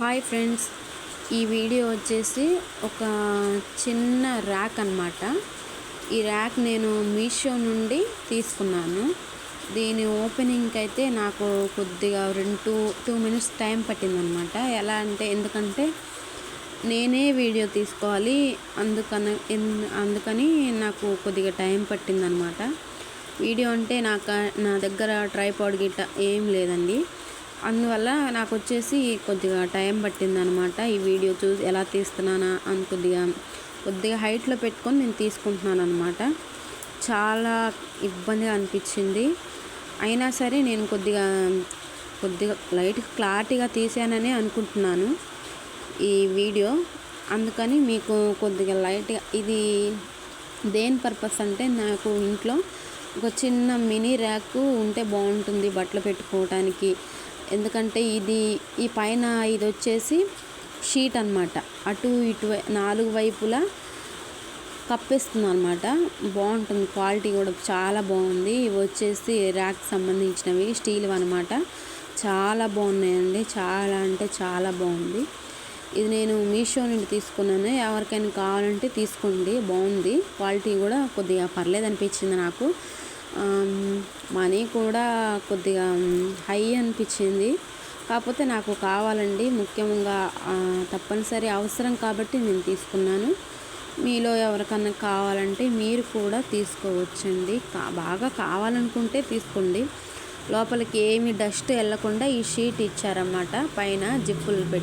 Hi friends. ఈ video వచ్చేసి ఒక చిన్న ర్యాక్ అన్నమాట. ఈ ర్యాక్ నేను మీషో నుండి తీసుకున్నాను. దీని ఓపెనింగ్కి అయితే నాకు కొద్దిగా రెండు టూ టూ మినిట్స్ టైం పట్టిందనమాట ఎలా అంటే ఎందుకంటే నేనే వీడియో తీసుకోవాలి. అందుకని ఎన్- అందుకని నాకు కొద్దిగా టైం పట్టిందనమాట వీడియో అంటే నాకు నా దగ్గర ట్రైపాడ్ గిట్ట ఏం లేదండి. అందువల్ల నాకు వచ్చేసి కొద్దిగా టైం పట్టిందనమాట ఈ వీడియో చూసి ఎలా తీస్తున్నానా అని కొద్దిగా కొద్దిగా హైట్లో పెట్టుకొని నేను తీసుకుంటున్నాను అనమాట చాలా ఇబ్బందిగా అనిపించింది. అయినా సరే నేను కొద్దిగా కొద్దిగా లైట్ క్లారిటీగా తీసానని అనుకుంటున్నాను ఈ వీడియో. అందుకని మీకు కొద్దిగా లైట్గా ఇది దేని పర్పస్ అంటే నాకు ఇంట్లో ఒక చిన్న మినీ ర్యాక్ ఉంటే బాగుంటుంది బట్టలు పెట్టుకోవడానికి ఎందుకంటే ఇది ఈ పైన ఇది వచ్చేసి షీట్ అన్నమాట. అటు ఇటు నాలుగు వైపులా కప్పేస్తుంది అనమాట బాగుంటుంది క్వాలిటీ కూడా చాలా బాగుంది. ఇవి వచ్చేసి ర్యాక్ సంబంధించినవి స్టీల్ అనమాట చాలా బాగున్నాయండి. చాలా అంటే చాలా బాగుంది. ఇది నేను మీషో నుండి తీసుకున్నాను. ఎవరికైనా కావాలంటే తీసుకోండి. బాగుంది. క్వాలిటీ కూడా కొద్దిగా పర్లేదు అనిపించింది నాకు. మనీ కూడా కొద్దిగా హై అనిపించింది. కాకపోతే నాకు కావాలండి. ముఖ్యంగా తప్పనిసరి అవసరం కాబట్టి నేను తీసుకున్నాను. మీలో ఎవరికన్నా కావాలంటే మీరు కూడా తీసుకోవచ్చండి. కా బాగా కావాలనుకుంటే తీసుకోండి. లోపలికి ఏమి డస్ట్ వెళ్ళకుండా ఈ షీట్ ఇచ్చారన్నమాట. పైన జిప్పులు పెట్టి